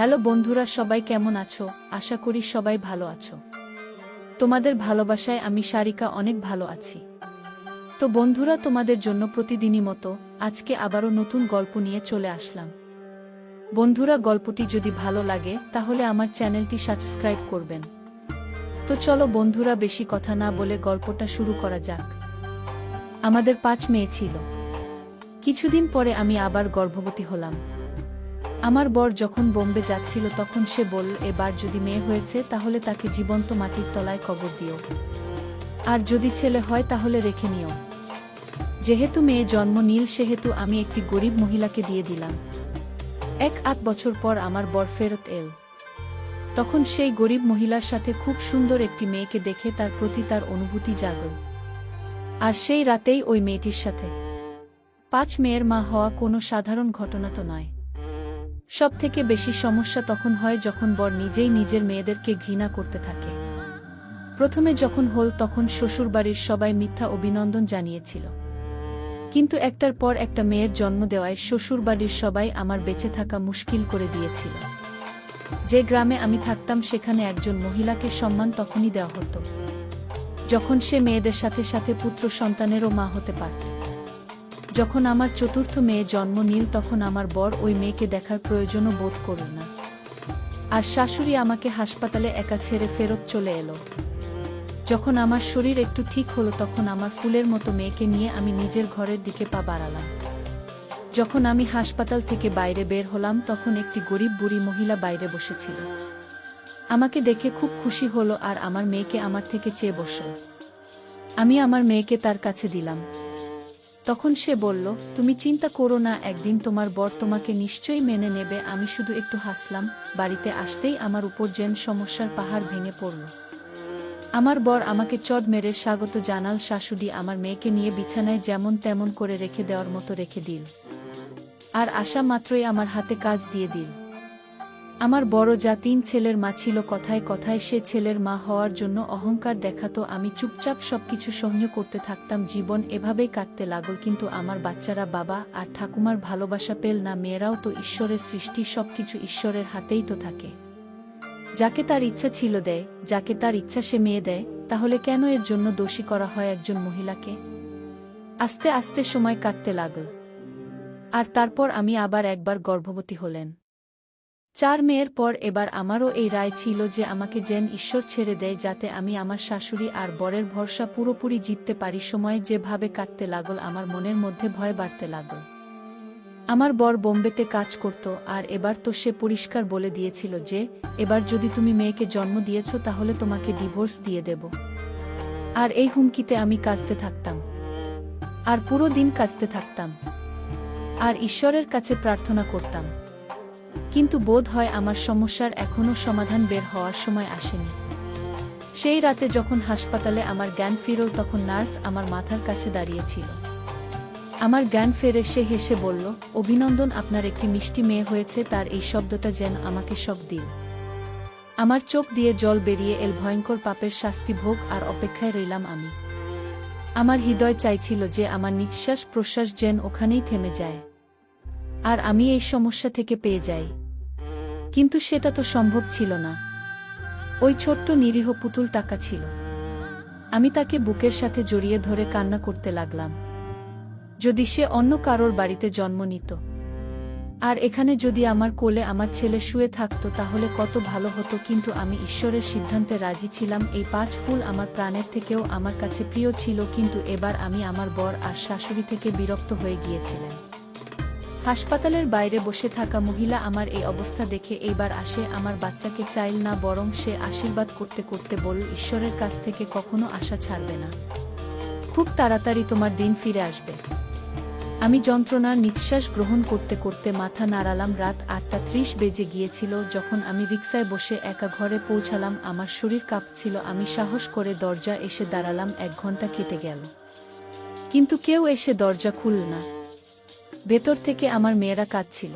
Hello বন্ধুরা, সবাই কেমন আছো? আশা করি সবাই ভালো আছো। তোমাদের ভালোবাসায় আমি সারিকা অনেক ভালো আছি। তো বন্ধুরা, তোমাদের জন্য প্রতিদিনই মতো আজকে আবারও নতুন গল্প নিয়ে চলে আসলাম। বন্ধুরা, গল্পটি যদি ভালো লাগে, তাহলে আমার চ্যানেলটি সাবস্ক্রাইব করবেন। তো চলো বন্ধুরা, বেশি কথা না বলে গল্পটা শুরু করা যাক। আমাদের পাঁচ মেয়ে ছিল। কিছুদিন পরে আমি আবার গর্ভবতী হলাম। আমার বর যখন বোম্বে যাচ্ছিল তখন সে বলল, এবার যদি মেয়ে হয়েছে, তাহলে তাকে জীবন্ত মাটির তলায় কবর দিও। আর যদি ছেলে হয়, তাহলে রেখে নিও। যেহেতু মেয়ে জন্ম নীল, সেহেতু আমি একটি গরিব মহিলাকে দিয়ে দিলাম। এক আট বছর পর আমার বর ফেরত এল। তখন সেই গরিব মহিলার সাথে খুব সুন্দর একটি মেয়েকে দেখে তার প্রতি তার অনুভূতি জাগল। আর সেই রাতেই ওই মেয়েটির সাথে। পাঁচ মেয়ের মা হওয়া কোনো সাধারণ ঘটনা তো নয়। সব থেকে বেশি সমস্যা তখন হয় যখন বর নিজেই নিজের মেয়েদেরকে ঘৃণা করতে থাকে। প্রথমে যখন হল তখন শ্বশুরবাড়ির সবাই মিথ্যা অভিনন্দন জানিয়েছিল। কিন্তু একটার পর একটা মেয়ের জন্ম দেওয়ায় শ্বশুরবাড়ির সবাই আমার বেঁচে থাকা মুশকিল করে দিয়েছিল। যে গ্রামে আমি থাকতাম সেখানে একজন মহিলাকে সম্মান তখনই দেওয়া হতো। যখন সে মেয়েদের সাথে সাথে পুত্র সন্তানেরও মা হতে পারত। যখন আমার চতুর্থ মেয়ে জন্ম নীল, তখন আমার বর ওই মেয়েকে দেখার প্রয়োজনও বোধ করল না। আর শাশুড়ি আমাকে হাসপাতালে একা ছেড়ে ফেরত চলে এলো। যখন আমার শরীর একটু ঠিক হলো, তখন আমার ফুলের মতো মেয়েকে নিয়ে আমি নিজের ঘরের দিকে পা বাড়ালাম। যখন আমি হাসপাতাল থেকে বাইরে বের হলাম, তখন একটি গরিব বুড়ি মহিলা বাইরে বসেছিল। আমাকে দেখে খুব খুশি হলো, আর আমার মেয়েকে আমার থেকে চেয়ে বসল। আমি আমার মেয়েকে তার কাছে দিলাম। তখন সে বলল, তুমি চিন্তা করো না, একদিন তোমার বর তোমাকে নিশ্চয়ই মেনে নেবে। আমি শুধু একটু হাসলাম। বাড়িতে আসতেই আমার উপর যেন সমস্যার পাহাড় ভেঙে পড়ল। আমার বর আমাকে চড মেরে স্বাগত জানাল, শাশুড়ি আমার মেয়েকে নিয়ে বিছানায় যেমন তেমন করে রেখে দেওয়ার মতো রেখে দিল। আর আসা মাত্রই আমার হাতে কাজ দিয়ে দিল। আমার বড় যা তিন ছেলের মা ছিল কথায় কথায় সে ছেলের মা হওয়ার জন্য অহংকার দেখাতো, আমি চুপচাপ সবকিছু সহ্য করতে থাকতাম, জীবন এভাবেই কাটতে লাগল, কিন্তু আমার বাচ্চারা বাবা আর ঠাকুমার ভালোবাসা পেল না, মেয়েরাও তো ঈশ্বরের সৃষ্টি, সবকিছু ঈশ্বরের হাতেই তো থাকে। যাকে তার ইচ্ছা ছিল দেয়, যাকে তার ইচ্ছা সে মেয়ে দেয়, তাহলে কেন এর জন্য দোষী করা হয় একজন মহিলাকে? আস্তে আস্তে সময় কাটতে লাগল। আর তারপর আমি আবার একবার গর্ভবতী হলেন। চার মেয়ের পর এবার আমারও এই রায় ছিল যে আমাকে যেন ঈশ্বর ছেড়ে দেয় যাতে আমি আমার শাশুড়ি আর বরের ভরসা পুরোপুরি জিততে পারি, সময় যেভাবে কাটতে লাগল, আমার মনের মধ্যে ভয় বাড়তে লাগল। আমার বর বোম্বেতে কাজ করত, আর এবার তো সে পরিষ্কার বলে দিয়েছিল যে, এবার যদি তুমি মেয়েকে জন্ম দিয়েছ, তাহলে তোমাকে ডিভোর্স দিয়ে দেব। আর এই হুমকিতে আমি কাঁদতে থাকতাম। আর পুরো দিন কাঁদতে থাকতাম। আর ঈশ্বরের কাছে প্রার্থনা করতাম। কিন্তু বোধ হয় আমার সমস্যার এখনও সমাধান বের হওয়ার সময় আসেনি। সেই রাতে যখন হাসপাতালে আমার জ্ঞান ফিরল তখন নার্স আমার মাথার কাছে দাঁড়িয়েছিল। আমার জ্ঞান ফেরে সে হেসে বলল, অভিনন্দন, আপনার একটি মিষ্টি মেয়ে হয়েছে, তার এই শব্দটা যেন আমাকে শক দিল। আমার চোখ দিয়ে জল বেরিয়ে এল ভয়ঙ্কর পাপের শাস্তি ভোগ আর অপেক্ষায় রইলাম আমি। আমার হৃদয় চাইছিল যে আমার নিঃশ্বাস প্রশ্বাস যেন ওখানেই থেমে যায়। আর আমি এই সমস্যা থেকে পেয়ে যাই। কিন্তু সেটা তো সম্ভব ছিল না। ওই ছোট্ট নিরীহ পুতুল টাকা ছিল। আমি তাকে বুকের সাথে জড়িয়ে ধরে কান্না করতে লাগলাম। যদি সে অন্য কারোর বাড়িতে জন্ম নিত, আর এখানে যদি আমার কোলে আমার ছেলে শুয়ে থাকতো, তাহলে কত ভালো হতো, কিন্তু আমি ঈশ্বরের সিদ্ধান্তে রাজি ছিলাম, এই পাঁচ ফুল আমার প্রাণের থেকেও আমার কাছে প্রিয় ছিল, কিন্তু এবার আমি আমার বর আর শাশুড়ি থেকে বিরক্ত হয়ে গিয়েছিলেন। হাসপাতালের বাইরে বসে থাকা মহিলা আমার এই অবস্থা দেখে এইবার আসে, আমার বাচ্চাকে চাইল না, বরং সে আশীর্বাদ করতে করতে বলল ঈশ্বরের কাছ থেকে কখনো আশা ছাড়বে না। খুব তাড়াতাড়ি তোমার দিন ফিরে আসবে আমি যন্ত্রণার নিঃশ্বাস গ্রহণ করতে করতে মাথা নাড়ালাম, রাত আটটা ত্রিশ বেজে গিয়েছিল, যখন আমি রিক্সায় বসে একা ঘরে পৌঁছালাম, আমার শরীর কাঁপছিল, আমি সাহস করে দরজা এসে দাঁড়ালাম, এক ঘণ্টা কেটে গেল। কিন্তু কেউ এসে দরজা খুলল না। ভেতর থেকে আমার মেয়েরা কাঁদছিল।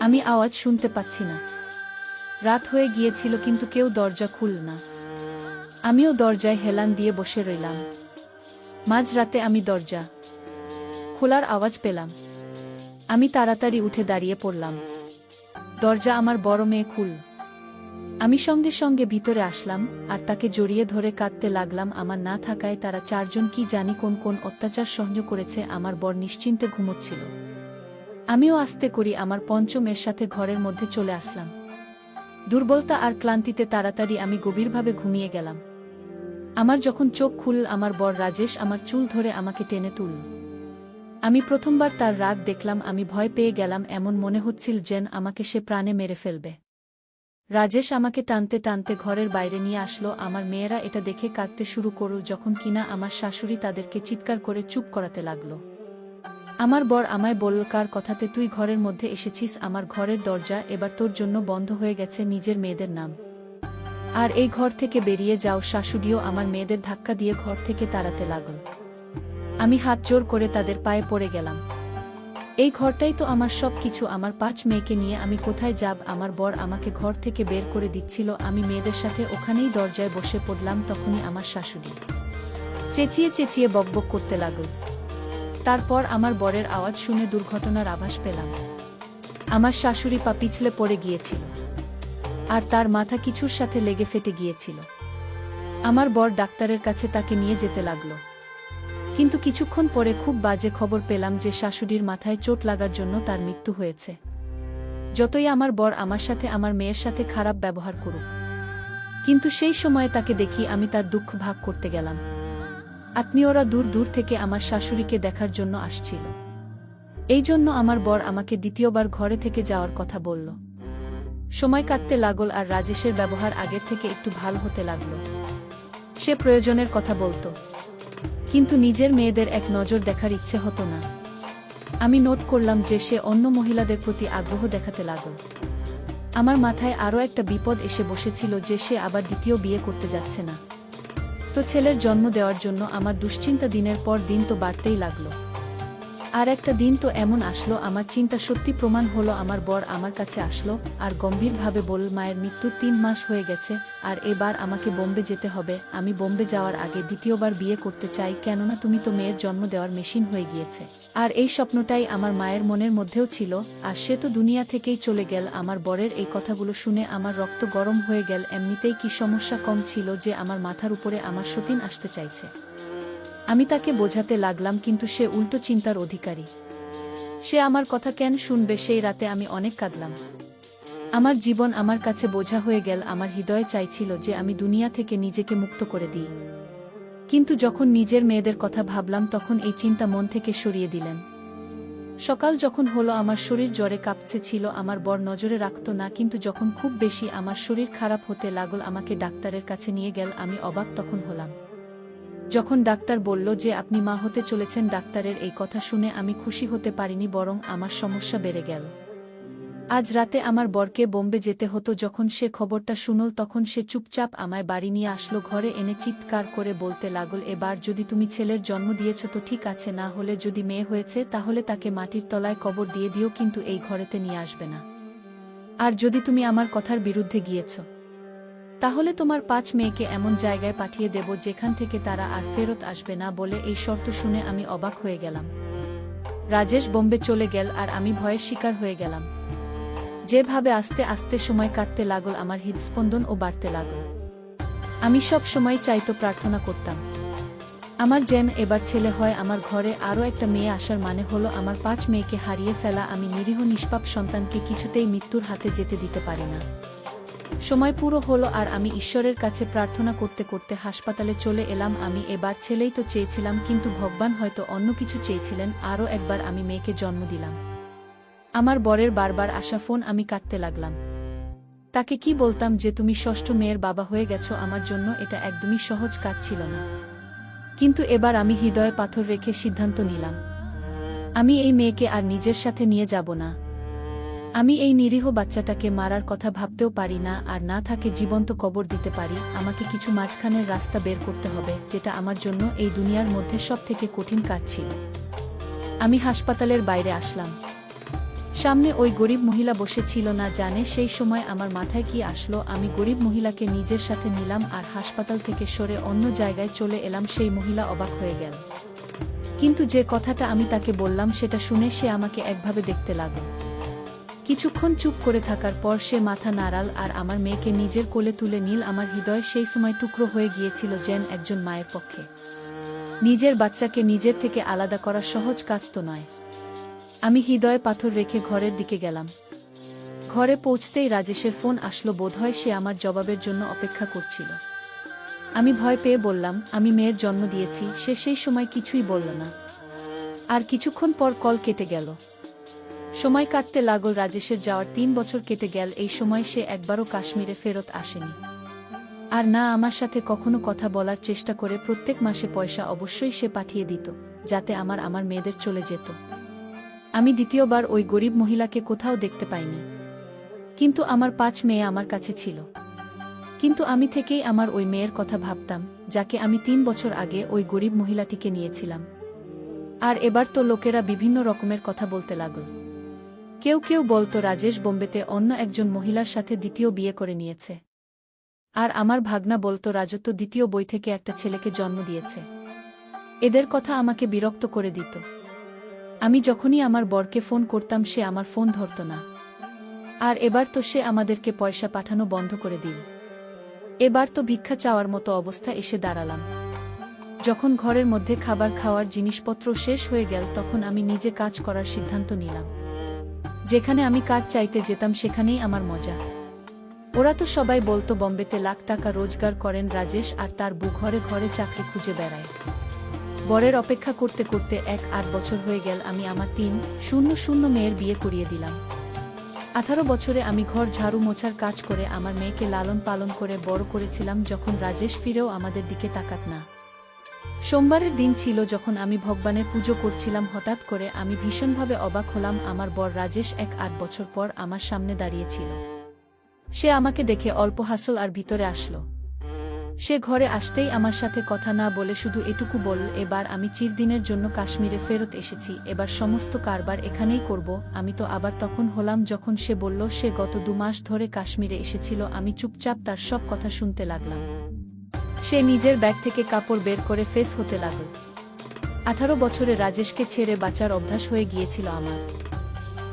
আমি আওয়াজ শুনতে পাচ্ছি না। রাত হয়ে গিয়েছিল কিন্তু কেউ দরজা খুলল না। আমিও দরজায় হেলান দিয়ে বসে রইলাম। মাঝরাতে আমি দরজা খোলার আওয়াজ পেলাম। আমি তাড়াতাড়ি উঠে দাঁড়িয়ে পড়লাম। দরজা আমার বড় মেয়ে খুল আমি সঙ্গে সঙ্গে ভিতরে আসলাম, আর তাকে জড়িয়ে ধরে কাঁদতে লাগলাম, আমার না থাকায় তারা চারজন কি জানি কোন কোন অত্যাচার সহ্য করেছে, আমার বর নিশ্চিন্তে ঘুমোচ্ছিল। আমিও আস্তে করি, আমার পঞ্চমের সাথে ঘরের মধ্যে চলে আসলাম। দুর্বলতা আর ক্লান্তিতে তাড়াতাড়ি আমি গভীরভাবে ঘুমিয়ে গেলাম। আমার যখন চোখ খুলল, আমার বর রাজেশ আমার চুল ধরে আমাকে টেনে তুলল। আমি প্রথমবার তার রাগ দেখলাম, আমি ভয় পেয়ে গেলাম, এমন মনে হচ্ছিল যেন আমাকে সে প্রাণে মেরে ফেলবে। রাজেশ আমাকে টানতে টানতে ঘরের বাইরে নিয়ে আসলো, আমার মেয়েরা এটা দেখে কাঁদতে শুরু করল যখন কিনা আমার শাশুড়ি তাদেরকে চিৎকার করে চুপ করাতে লাগল। আমার বর আমায় বলল, কার কথাতে তুই ঘরের মধ্যে এসেছিস? আমার ঘরের দরজা এবার তোর জন্য বন্ধ হয়ে গেছে নিজের মেয়েদের নাম। আর এই ঘর থেকে বেরিয়ে যাও, শাশুড়িও আমার মেয়েদের ধাক্কা দিয়ে ঘর থেকে তাড়াতে লাগল। আমি হাত জোর করে তাদের পায়ে পড়ে গেলাম। এই ঘরটাই তো আমার সব কিছু আমার পাঁচ মেয়েকে নিয়ে আমি কোথায় যাব? আমার বর আমাকে ঘর থেকে বের করে দিচ্ছিল। আমি মেয়েদের সাথে ওখানেই দরজায় বসে পড়লাম, তখনই আমার শাশুড়ি চেঁচিয়ে চেঁচিয়ে বকবক করতে লাগল। তারপর আমার বরের আওয়াজ শুনে দুর্ঘটনার আভাস পেলাম। আমার শাশুড়ি পা পিছলে পড়ে গিয়েছিল। আর তার মাথা কিছুর সাথে লেগে ফেটে গিয়েছিল। আমার বর ডাক্তারের কাছে তাকে নিয়ে যেতে লাগল। কিন্তু কিছুক্ষণ পরে খুব বাজে খবর পেলাম যে শাশুড়ির মাথায় চোট লাগার জন্য তার মৃত্যু হয়েছে। যতই আমার বর আমার সাথে আমার মেয়ের সাথে খারাপ ব্যবহার করুক। কিন্তু সেই সময়ে তাকে দেখি আমি তার দুঃখ ভাগ করতে গেলাম। আত্মীয়রা দূর দূর থেকে আমার শাশুড়িকে দেখার জন্য আসছিল। এই জন্য আমার বর আমাকে দ্বিতীয়বার ঘরে থেকে যাওয়ার কথা বলল। সময় কাটতে লাগল আর রাজেশের ব্যবহার আগের থেকে একটু ভালো হতে লাগল। সে প্রয়োজনের কথা বলতো। কিন্তু নিজের মেয়েদের এক নজর দেখার ইচ্ছে হতো না। আমি নোট করলাম যে সে অন্য মহিলাদের প্রতি আগ্রহ দেখাতে লাগল। আমার মাথায় আরও একটা বিপদ এসে বসেছিল যে সে আবার দ্বিতীয় বিয়ে করতে যাচ্ছে না। তো ছেলের জন্ম দেওয়ার জন্য আমার দুশ্চিন্তা দিনের পর দিন তো বাড়তেই লাগল। আর একটা দিন তো এমন আসলো, আমার চিন্তা সত্যি প্রমাণ হলো, আমার বর আমার কাছে আসলো, আর গম্ভীরভাবে বল, মায়ের মৃত্যুর তিন মাস হয়ে গেছে, আর এবার আমাকে বোম্বে যেতে হবে, আমি বোম্বে যাওয়ার আগে দ্বিতীয়বার বিয়ে করতে চাই, কেননা তুমি তো মেয়ের জন্ম দেওয়ার মেশিন হয়ে গিয়েছে। আর এই স্বপ্নটাই আমার মায়ের মনের মধ্যেও ছিল, আর সে তো দুনিয়া থেকেই চলে গেল, আমার বরের এই কথাগুলো শুনে আমার রক্ত গরম হয়ে গেল, এমনিতেই কি সমস্যা কম ছিল যে আমার মাথার উপরে আমার সতীন আসতে চাইছে? আমি তাকে বোঝাতে লাগলাম কিন্তু সে উল্টো চিন্তার অধিকারী। সে আমার কথা কেন শুনবে সেই রাতে আমি অনেক কাঁদলাম। আমার জীবন আমার কাছে বোঝা হয়ে গেল, আমার হৃদয়ে চাইছিল যে আমি দুনিয়া থেকে নিজেকে মুক্ত করে দিই। কিন্তু যখন নিজের মেয়েদের কথা ভাবলাম, তখন এই চিন্তা মন থেকে সরিয়ে দিলেন। সকাল যখন হলো, আমার শরীর জ্বরে কাঁপছে ছিল, আমার বর নজরে রাখত না, কিন্তু যখন খুব বেশি আমার শরীর খারাপ হতে লাগল, আমাকে ডাক্তারের কাছে নিয়ে গেল, আমি অবাক তখন হলাম। যখন ডাক্তার বলল যে আপনি মা হতে চলেছেন, ডাক্তারের এই কথা শুনে আমি খুশি হতে পারিনি, বরং আমার সমস্যা বেড়ে গেল। আজ রাতে আমার বরকে বোম্বে যেতে হতো, যখন সে খবরটা শুনল, তখন সে চুপচাপ আমায় বাড়ি নিয়ে আসলো, ঘরে এনে চিৎকার করে বলতে লাগল, এবার যদি তুমি ছেলের জন্ম দিয়েছ তো ঠিক আছে, না হলে যদি মেয়ে হয়েছে, তাহলে তাকে মাটির তলায় কবর দিয়ে দিও, কিন্তু এই ঘরেতে নিয়ে আসবে না। আর যদি তুমি আমার কথার বিরুদ্ধে গিয়েছো তাহলে তোমার পাঁচ মেয়েকে এমন জায়গায় পাঠিয়ে দেব যেখান থেকে তারা আর ফেরত আসবে না বলে এই শর্ত শুনে আমি অবাক হয়ে গেলাম। রাজেশ বোম্বে চলে গেল আর আমি ভয়ের শিকার হয়ে গেলাম। যেভাবে আস্তে আস্তে সময় কাটতে লাগল, আমার হৃদস্পন্দন ও বাড়তে লাগল। আমি সব সময় চাইতো প্রার্থনা করতাম। আমার যেন এবার ছেলে হয়, আমার ঘরে আরও একটা মেয়ে আসার মানে হলো, আমার পাঁচ মেয়েকে হারিয়ে ফেলা, আমি নিরীহ নিষ্পাপ সন্তানকে কিছুতেই মৃত্যুর হাতে যেতে দিতে পারি না। সময় পুরো হলো আর আমি ঈশ্বরের কাছে প্রার্থনা করতে করতে হাসপাতালে চলে এলাম। আমি এবার ছেলেই তো চেয়েছিলাম, কিন্তু ভগবান হয়তো অন্য কিছু চেয়েছিলেন, আরও একবার আমি মেয়েকে জন্ম দিলাম। আমার বরের বারবার আসা ফোন আমি কাটতে লাগলাম। তাকে কি বলতাম যে তুমি ষষ্ঠ মেয়ের বাবা হয়ে গেছো, আমার জন্য এটা একদমই সহজ কাজ ছিল না। কিন্তু এবার আমি হৃদয়ে পাথর রেখে সিদ্ধান্ত নিলাম। আমি এই মেয়েকে আর নিজের সাথে নিয়ে যাব না। আমি এই নিরীহ বাচ্চাটাকে মারার কথা ভাবতেও পারি না আর না থাকে জীবন্ত কবর দিতে পারি, আমাকে কিছু মাঝখানের রাস্তা বের করতে হবে, যেটা আমার জন্য এই দুনিয়ার মধ্যে সব থেকে কঠিন কাজ ছিল। আমি হাসপাতালের বাইরে আসলাম। সামনে ওই গরিব মহিলা বসে ছিল না, জানে সেই সময় আমার মাথায় কি আসলো, আমি গরিব মহিলাকে নিজের সাথে নিলাম আর হাসপাতাল থেকে সরে অন্য জায়গায় চলে এলাম, সেই মহিলা অবাক হয়ে গেল। কিন্তু যে কথাটা আমি তাকে বললাম, সেটা শুনে সে আমাকে একভাবে দেখতে লাগল। কিছুক্ষণ চুপ করে থাকার পর সে মাথা নাড়াল আর আমার মেয়েকে নিজের কোলে তুলে নীল। আমার হৃদয় সেই সময় টুকরো হয়ে গিয়েছিল যেন একজন মায়ের পক্ষে। নিজের বাচ্চাকে নিজের থেকে আলাদা করা সহজ কাজ তো নয়। আমি হৃদয়ে পাথর রেখে ঘরের দিকে গেলাম। ঘরে পৌঁছতেই রাজেশের ফোন আসলো। বোধহয় সে আমার জবাবের জন্য অপেক্ষা করছিল। আমি ভয় পেয়ে বললাম, আমি মেয়ের জন্ম দিয়েছি। সে সেই সময় কিছুই বলল না। আর কিছুক্ষণ পর কল কেটে গেল। সময় কাটতে লাগল রাজেশের যাওয়ার তিন বছর কেটে গেল, এই সময় সে একবারও কাশ্মীরে ফেরত আসেনি। আর না, আমার সাথে কখনো কথা বলার চেষ্টা করে প্রত্যেক মাসে পয়সা অবশ্যই সে পাঠিয়ে দিত, যাতে আমার আমার মেয়েদের চলে যেত। আমি দ্বিতীয়বার ওই গরিব মহিলাকে কোথাও দেখতে পাইনি। কিন্তু আমার পাঁচ মেয়ে আমার কাছে ছিল। কিন্তু আমি থেকেই আমার ওই মেয়ের কথা ভাবতাম, যাকে আমি তিন বছর আগে ওই গরিব মহিলাটিকে নিয়েছিলাম। আর এবার তো লোকেরা বিভিন্ন রকমের কথা বলতে লাগল। কেউ কেউ বলতো রাজেশ বোম্বেতে অন্য একজন মহিলার সাথে দ্বিতীয় বিয়ে করে নিয়েছে। আর আমার ভাগনা বলতো রাজত্ব দ্বিতীয় বই থেকে একটা ছেলেকে জন্ম দিয়েছে। এদের কথা আমাকে বিরক্ত করে দিত। আমি যখনই আমার বরকে ফোন করতাম সে আমার ফোন ধরত না। আর এবার তো সে আমাদেরকে পয়সা পাঠানো বন্ধ করে দিল। এবার তো ভিক্ষা চাওয়ার মতো অবস্থা এসে দাঁড়ালাম। যখন ঘরের মধ্যে খাবার খাওয়ার জিনিসপত্র শেষ হয়ে গেল তখন আমি নিজে কাজ করার সিদ্ধান্ত নিলাম। যেখানে আমি কাজ চাইতে যেতাম সেখানেই আমার মজা। ওরা তো সবাই বলতো, বম্বেতে লাখ টাকা রোজগার করেন রাজেশ আর তার বউ ঘরে ঘরে চাকরি খুঁজে বেড়ায়। বরের অপেক্ষা করতে করতে এক আট বছর হয়ে গেল, আমি আমার তিন শূন্য শূন্য মেয়ের বিয়ে করিয়ে দিলাম। আঠারো বছরে আমি ঘর ঝাড়ু মোছার কাজ করে আমার মেয়েকে লালন পালন করে বড় করেছিলাম, যখন রাজেশ ফিরেও আমাদের দিকে তাকাত না। সোমবারের দিন ছিল যখন আমি ভগবানের পুজো করছিলাম, হঠাৎ করে আমি ভীষণভাবে অবাক হলাম। আমার বর রাজেশ এক আট বছর পর আমার সামনে দাঁড়িয়েছিল। সে আমাকে দেখে অল্প হাসল আর ভিতরে আসলো। সে ঘরে আসতেই আমার সাথে কথা না বলে শুধু এটুকু বলল, এবার আমি চিরদিনের জন্য কাশ্মীরে ফেরত এসেছি। এবার সমস্ত কারবার এখানেই করব। আমি তো আবার তখন হলাম যখন সে বলল, সে গত দু মাস ধরে কাশ্মীরে এসেছিল। আমি চুপচাপ তার সব কথা শুনতে লাগলাম। সে নিজের ব্যাগ থেকে কাপড় বের করে ফেস হতে লাগল। আঠারো বছরে রাজেশকে ছেড়ে বাঁচার অভ্যাস হয়ে গিয়েছিল আমার।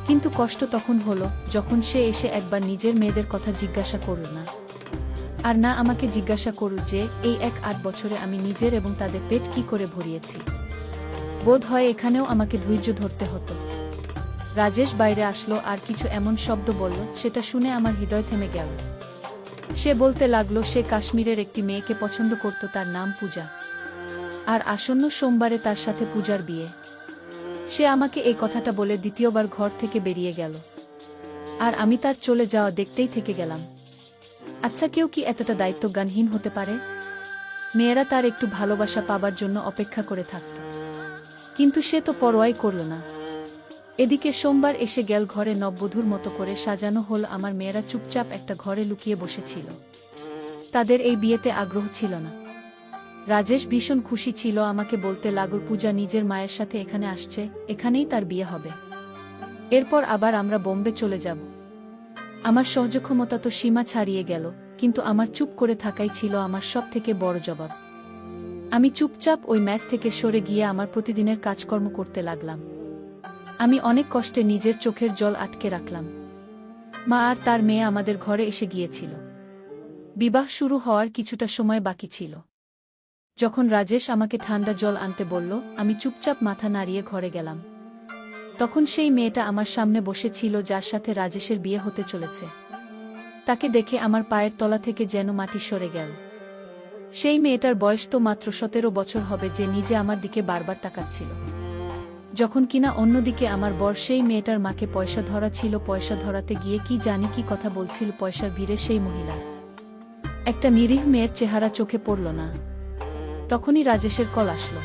কিন্তু কষ্ট তখন হলো যখন সে এসে একবার নিজের মেয়েদের কথা জিজ্ঞাসা করল না। আর না আমাকে জিজ্ঞাসা করল যে, এই এক আট বছরে আমি নিজের এবং তাদের পেট কি করে ভরিয়েছি। বোধ হয় এখানেও আমাকে ধৈর্য ধরতে হতো। রাজেশ বাইরে আসলো আর কিছু এমন শব্দ বলল, সেটা শুনে আমার হৃদয় থেমে গেল। সে বলতে লাগল, সে কাশ্মীরের একটি মেয়েকে পছন্দ করত, তার নাম পূজা। আর আসন্ন সোমবারে তার সাথে পূজার বিয়ে। সে আমাকে এই কথাটা বলে দ্বিতীয়বার ঘর থেকে বেরিয়ে গেল। আর আমি তার চলে যাওয়া দেখতেই থেকে গেলাম। আচ্ছা কেউ কি এতটা দায়িত্বজ্ঞানহীন হতে পারে? মেয়েরা তার একটু ভালোবাসা পাবার জন্য অপেক্ষা করে থাকত। কিন্তু সে তো পরোয়াই করল না। এদিকে সোমবার এসে গেল ঘরে নববধূর মতো করে সাজানো হল আমার মেয়েরা চুপচাপ একটা ঘরে লুকিয়ে বসেছিল। তাদের এই বিয়েতে আগ্রহ ছিল না। রাজেশ ভীষণ খুশি ছিল আমাকে বলতে লাগল পূজা নিজের মায়ের সাথে এখানে আসছে, এখানেই তার বিয়ে হবে। এরপর আবার আমরা বোম্বে চলে যাব। আমার সহ্যক্ষমতা তো সীমা ছাড়িয়ে গেল, কিন্তু আমার চুপ করে থাকাই ছিল আমার সব থেকে বড় জবাব। আমি চুপচাপ ওই ম্যাচ থেকে সরে গিয়ে আমার প্রতিদিনের কাজকর্ম করতে লাগলাম। আমি অনেক কষ্টে নিজের চোখের জল আটকে রাখলাম। মা আর তার মেয়ে আমাদের ঘরে এসে গিয়েছিল। বিবাহ শুরু হওয়ার কিছুটা সময় বাকি ছিল। যখন রাজেশ আমাকে ঠান্ডা জল আনতে বলল, আমি চুপচাপ মাথা নাড়িয়ে ঘরে গেলাম। তখন সেই মেয়েটা আমার সামনে বসেছিল যার সাথে রাজেশের বিয়ে হতে চলেছে। তাকে দেখে আমার পায়ের তলা থেকে যেন মাটি সরে গেল। সেই মেয়েটার বয়স তো মাত্র সতেরো বছর হবে যে নিজে আমার দিকে বারবার তাকাচ্ছিল। যখন কিনা অন্যদিকে আমার বর সেই মেয়েটার মাকে পয়সা ধরা ছিল, পয়সা ধরাতে গিয়ে কি জানি কি কথা বলছিল পয়সার ভিড়ে সেই মহিলা একটা নিরীহ মেয়ের চেহারা চোখে পড়ল না। তখনই রাজেশের কল আসলো।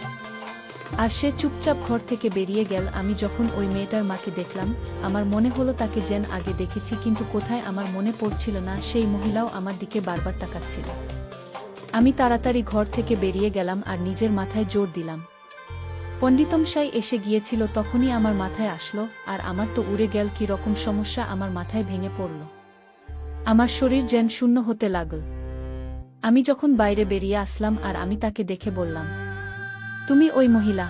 আর সে চুপচাপ ঘর থেকে বেরিয়ে গেল। আমি যখন ওই মেয়েটার মাকে দেখলাম, আমার মনে হলো তাকে যেন আগে দেখেছি, কিন্তু কোথায় আমার মনে পড়ছিল না, সেই মহিলাও আমার দিকে বারবার তাকাচ্ছিল। আমি তাড়াতাড়ি ঘর থেকে বেরিয়ে গেলাম আর নিজের মাথায় জোর দিলাম। পণ্ডিতমশাই এসে গিয়েছিল তখনই আমার মাথায় আসলো, আর আমার তো উড়ে গেল কি রকম সমস্যা আমার মাথায় ভেঙে পড়ল। আমার শরীর যেন শূন্য হতে লাগল। আমি যখন বাইরে বেরিয়ে আসলাম আর আমি তাকে দেখে বললাম, তুমি ওই মহিলা।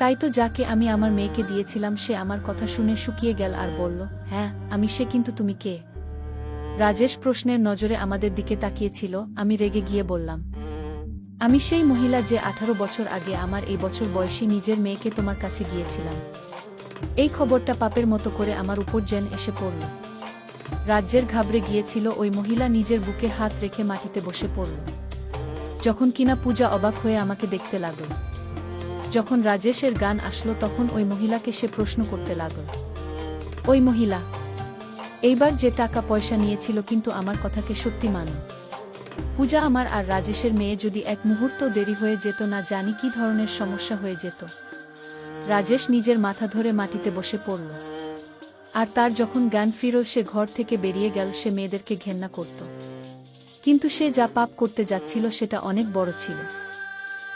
তাই তো যাকে আমি আমার মেয়েকে দিয়েছিলাম সে আমার কথা শুনে শুকিয়ে গেল আর বলল হ্যাঁ আমি সে, কিন্তু তুমি কে? রাজেশ প্রশ্নের নজরে আমাদের দিকে তাকিয়েছিল, আমি রেগে গিয়ে বললাম আমি সেই মহিলা যে আঠারো বছর আগে আমার এই বছর বয়সী নিজের মেয়েকে তোমার কাছে গিয়েছিলাম। এই খবরটা পাপের মতো করে আমার উপর যেন এসে পড়ল। রাজ্যের ঘাবড়ে গিয়েছিল ওই মহিলা নিজের বুকে হাত রেখে মাটিতে বসে পড়ল। যখন কিনা পূজা অবাক হয়ে আমাকে দেখতে লাগল। যখন রাজেশের গান আসলো তখন ওই মহিলাকে সে প্রশ্ন করতে লাগল। ওই মহিলা, এইবার যে টাকা পয়সা নিয়েছিল কিন্তু আমার কথাকে সত্যি মান। পূজা আমার আর রাজেশের মেয়ে যদি এক মুহূর্ত দেরি হয়ে যেত না জানি কি ধরনের সমস্যা হয়ে যেত। রাজেশ নিজের মাথা ধরে মাটিতে বসে পড়ল। আর তার যখন জ্ঞান ফিরল, সে ঘর থেকে বেরিয়ে গেল, সে মেয়েদেরকে ঘেন্না করত। কিন্তু সে যা পাপ করতে যাচ্ছিল, সেটা অনেক বড় ছিল।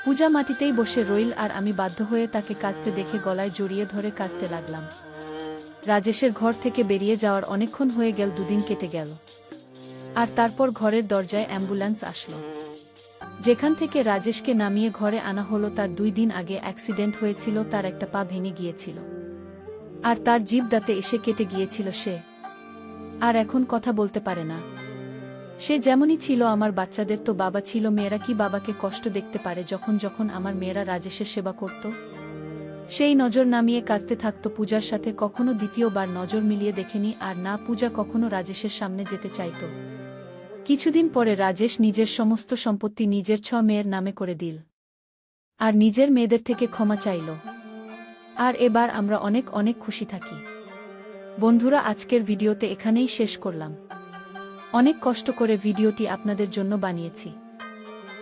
পূজা মাটিতেই বসে রইল আর আমি বাধ্য হয়ে তাকে কাঁদতে দেখে গলায় জড়িয়ে ধরে কাঁদতে লাগলাম। রাজেশের ঘর থেকে বেরিয়ে যাওয়ার অনেকক্ষণ হয়ে গেল, দুদিন কেটে গেল। আর তারপর ঘরের দরজায় অ্যাম্বুলেন্স আসলো। যেখান থেকে রাজেশকে নামিয়ে ঘরে আনা হলো, তার দুই দিন আগে অ্যাক্সিডেন্ট হয়েছিল, তার একটা পা ভেঙে গিয়েছিল। আর তার জীব দাঁতে এসে কেটে গিয়েছিল সে। আর এখন কথা বলতে পারে না। সে যেমনই ছিল আমার বাচ্চাদের তো বাবা ছিল, মেয়েরা কি বাবাকে কষ্ট দেখতে পারে যখন যখন আমার মেয়েরা রাজেশের সেবা করত? সেই নজর নামিয়ে কাঁদতে থাকতো পূজার সাথে, কখনো দ্বিতীয়বার নজর মিলিয়ে দেখেনি, আর না পূজা কখনো রাজেশের সামনে যেতে চাইতো। কিছুদিন পরে রাজেশ নিজের সমস্ত সম্পত্তি নিজের ছ মেয়ের নামে করে দিল। আর নিজের মেয়েদের থেকে ক্ষমা চাইল। আর এবার আমরা অনেক অনেক খুশি থাকি। বন্ধুরা, আজকের ভিডিওতে এখানেই শেষ করলাম। অনেক কষ্ট করে ভিডিওটি আপনাদের জন্য বানিয়েছি।